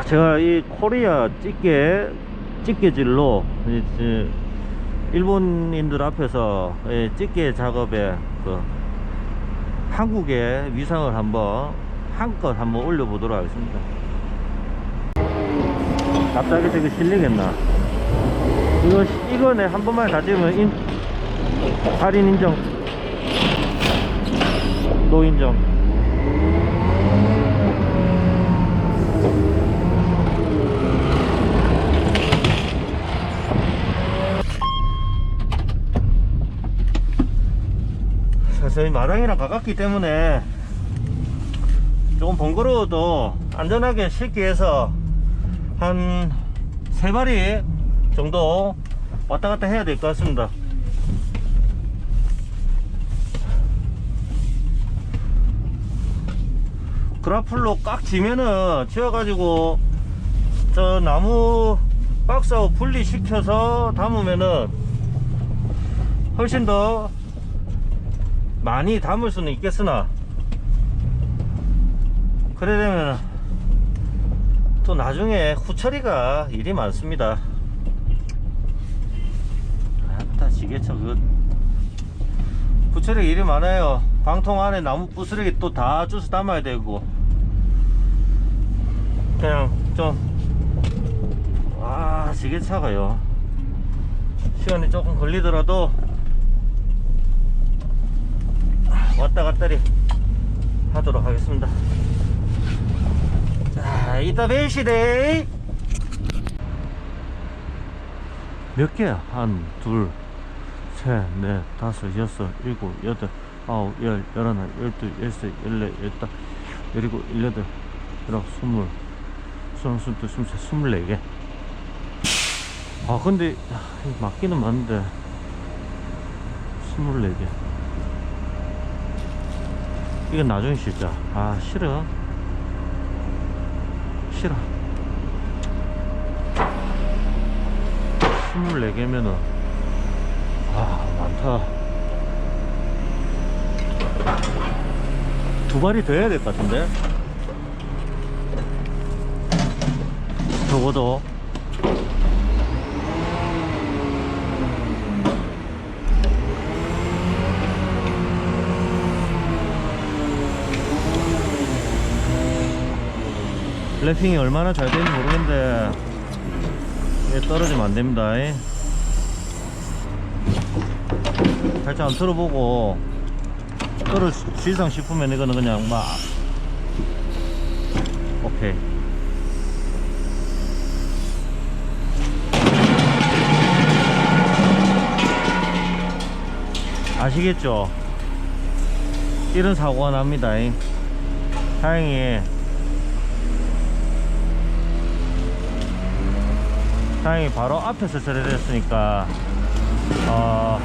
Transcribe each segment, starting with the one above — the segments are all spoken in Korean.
자, 제가 이 코리아 집게질로 이제 일본인들 앞에서 이 집게 작업에 그 한국의 위상을 한번 한껏 한번 올려보도록 하겠습니다. 갑자기 저게 실리겠나? 이거, 이거네. 한 번만 다 찍으면 인, 할인 인정. 노 인정. 사실 마당이랑 가깝기 때문에 조금 번거로워도 안전하게 실기 위해서 한 세 마리 정도 왔다 갔다 해야 될 것 같습니다. 그라플로 꽉 지면은 지어가지고 저 나무 박스하고 분리시켜서 담으면은 훨씬 더 많이 담을 수는 있겠으나 그래 되면 또 나중에 후처리가 일이 많습니다. 아따 지게차 그 후처리 일이 많아요. 방통 안에 나무 부스러기 또 다 주워 담아야 되고. 그냥 좀와 지게차가요. 시간이 조금 걸리더라도 왔다 갔다리 하도록 하겠습니다. 자, 이따 뵐시대. 몇 개야? 한, 둘, 셋, 넷, 다섯, 여섯, 일곱, 여덟, 아홉, 열, 열하나, 열둘, 열세, 열네, 열다, 열일곱, 열여덟, 열아홉, 스물, 스물, 스물둘, 스물셋, 스물네 개. 아, 근데, 아, 맞기는 맞는데, 스물네 개. 이건 나중에 실자. 아, 싫어. 싫어. 24개면은, 아, 많다. 두 마리 더 해야 될 것 같은데? 적어도. 랩핑이 얼마나 잘 되는지 모르겠는데 이게 떨어지면 안 됩니다. 이. 살짝 안 틀어보고 떨어지상 싶으면 이거는 그냥 막 오케이. 아시겠죠? 이런 사고가 납니다. 이. 다행히 다행히 바로 앞에서 처리됐으니까 어,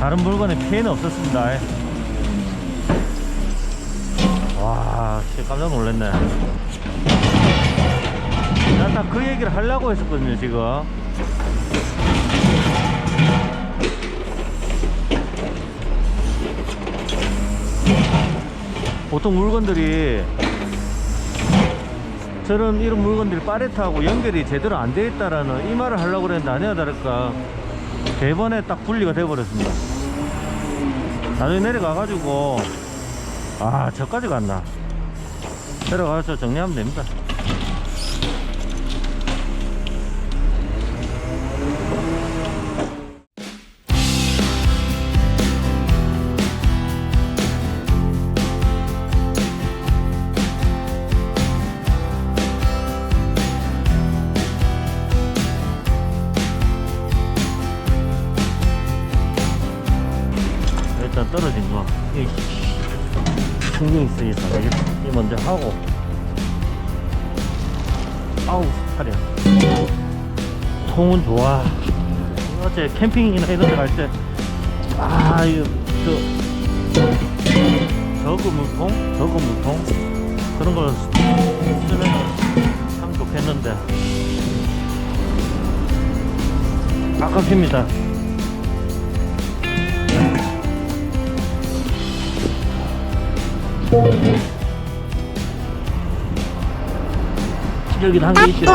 다른 물건에 피해는 없었습니다. 와 진짜 깜짝 놀랐네. 난딱그 얘기를 하려고 했었거든요 지금. 보통 물건들이 저런 이런 물건들이 파레트하고 연결이 제대로 안 되어 있다라는 이 말을 하려고 그랬는데 아니야 다를까. 대번에 딱 분리가 돼 버렸습니다. 나중에 내려가 가지고 아 저까지 갔나. 내려가서 정리하면 됩니다 통은 좋아. 어제 캠핑이나 이런 데 갈 때, 아, 이거, 저, 저거 물통? 저거 물통? 그런 걸 쓰면 참 좋겠는데. 아깝습니다. 여기도 한개 있죠.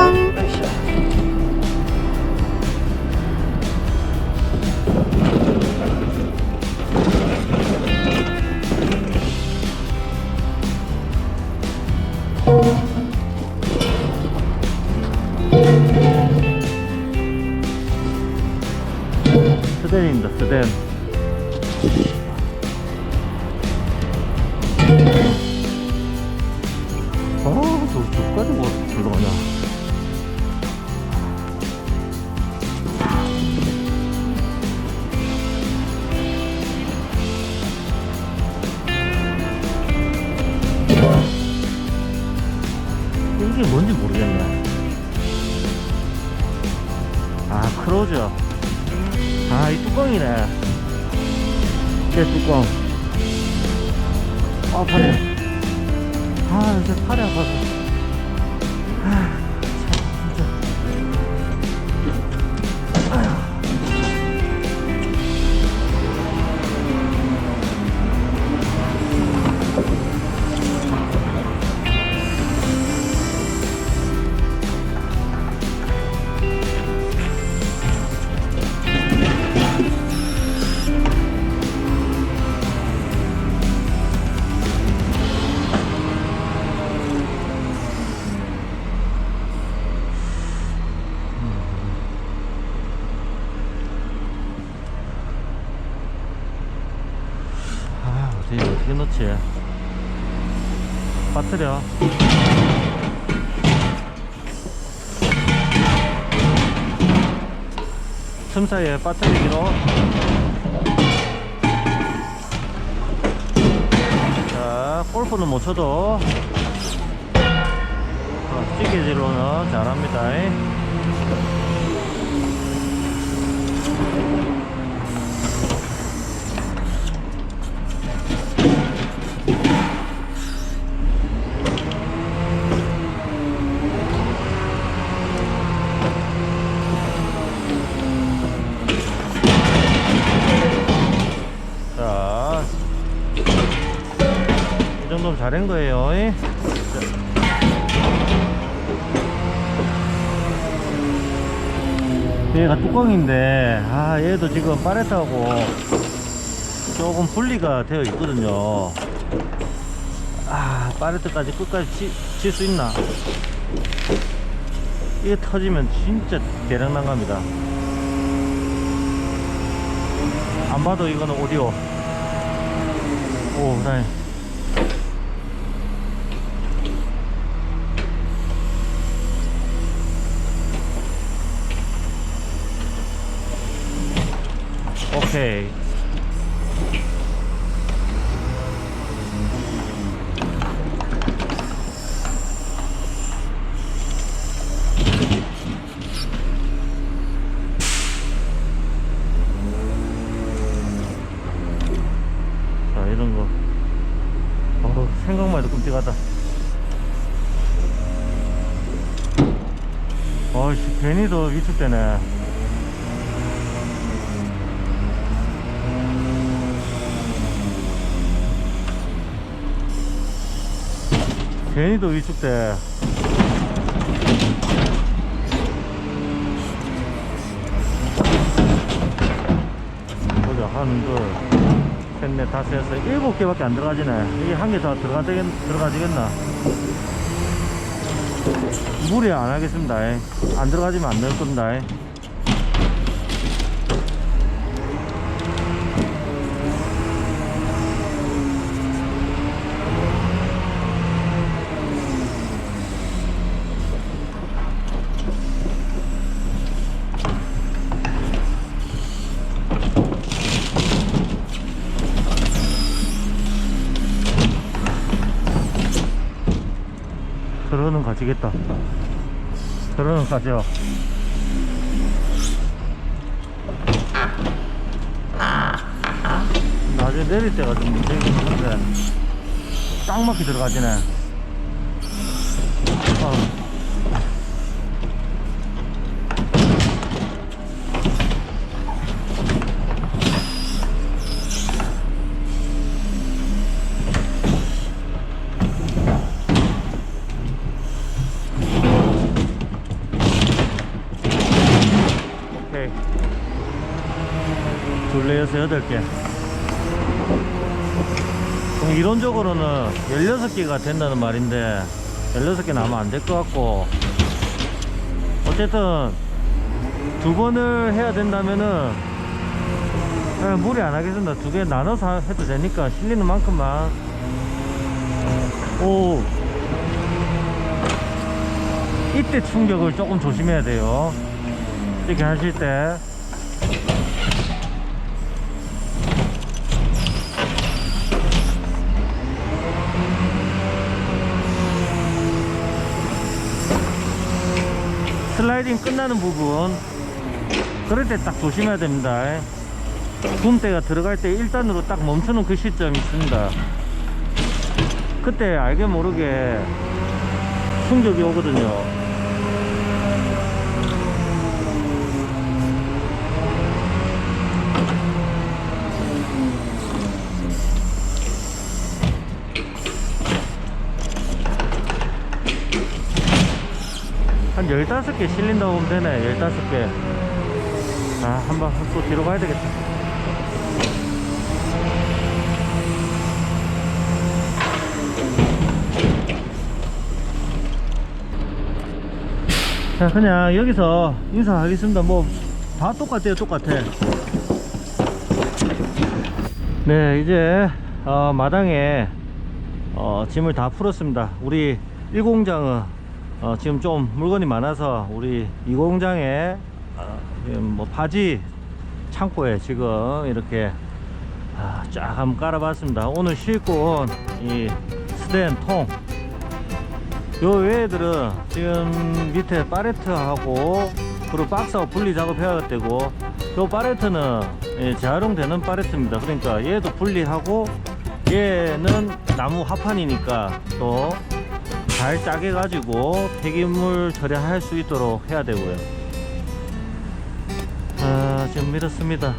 스댄입니다, 스댄. 아, 저, 저까지 뭐 들어가냐. 이게 뭔지 모르겠네. 아, 크로저. 아, 이 뚜껑이네. 제 뚜껑. 아, 팔이. 아, 이제 팔이 아파서. 아, 빠뜨려. 틈 사이에 빠뜨리기로. 자, 골프는 못 쳐도. 어, 찌개질로는 잘합니다. 얘가 뚜껑인데, 아, 얘도 지금 파레트하고 조금 분리가 되어 있거든요. 아, 파레트까지 끝까지 칠 수 있나? 이게 터지면 진짜 대량 난갑니다. 안 봐도 이거는 오디오. 오, 다행. 오케이. 자, 이런 거. 어, 생각만 해도 끔찍하다. 어이씨, 괜히 더 위축되네. 괜히 더 위축돼. 보자, 한, 둘, 셋, 넷, 다섯, 여섯, 일곱 개밖에 안 들어가지네. 이게 한 개 더 들어가지겠, 들어가지겠나? 무리 안 하겠습니다. 이. 안 들어가지면 안 넣을 겁니다. 지겠다. 들어는 가죠. 나중에 내릴 때가 좀 문제긴 한데 딱 맞게 들어가지네. 어. 둘, 넷, 여섯, 여덟 개. 그럼 이론적으로는 16개가 된다는 말인데 16개는 아마 안될 것 같고 어쨌든 두 번을 해야 된다면은 그냥 무리 안 하겠습니다. 두 개 나눠서 해도 되니까 실리는 만큼만 오 이때 충격을 조금 조심해야 돼요. 이렇게 하실 때. 슬라이딩 끝나는 부분. 그럴 때 딱 조심해야 됩니다. 붐대가 들어갈 때 1단으로 딱 멈추는 그 시점이 있습니다. 그때 알게 모르게 충격이 오거든요 15개 실린다고 보면 되네 15개. 아 한번 또 뒤로 가야 되겠다. 자 그냥 여기서 인사하겠습니다. 뭐 다 똑같아요 똑같아. 네 이제 어, 마당에 어, 짐을 다 풀었습니다. 우리 1공장은 어, 지금 좀 물건이 많아서 우리 2공장에 어, 지금 뭐 바지 창고에 지금 이렇게 아, 쫙 한번 깔아봤습니다. 오늘 실고 온이 스텐 통. 요 외애들은 지금 밑에 파레트하고 그리고 박스하고 분리 작업해야 되고 요 파레트는 예, 재활용되는 파레트입니다. 그러니까 얘도 분리하고 얘는 나무 합판이니까 또 잘 짜게 가지고 폐기물 처리할 수 있도록 해야 되고요 아 지금 밀었습니다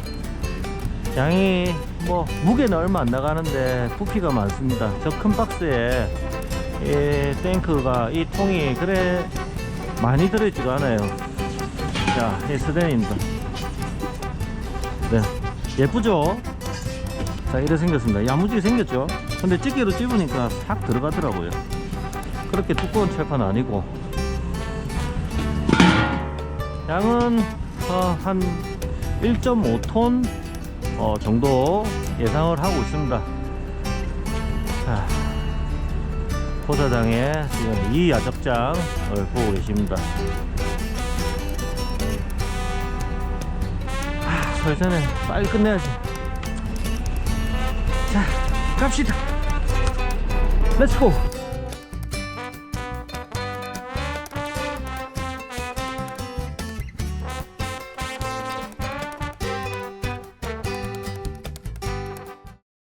양이 뭐 무게는 얼마 안 나가는데 부피가 많습니다 저 큰 박스에 이 탱크가 이 통이 그래 많이 들어있지가 않아요 자, 이 스댄입니다. 네, 예쁘죠? 자, 이래 생겼습니다. 야무지게 생겼죠? 근데 찌개로 찝으니까 싹 들어가더라고요. 그렇게 두꺼운 철판 아니고. 양은 어, 한 1.5톤 어, 정도 예상을 하고 있습니다. 자, 포사장에 지금 이 야적장을 보고 계십니다. 설전에 빨리 끝내야지 자 갑시다 렛츠고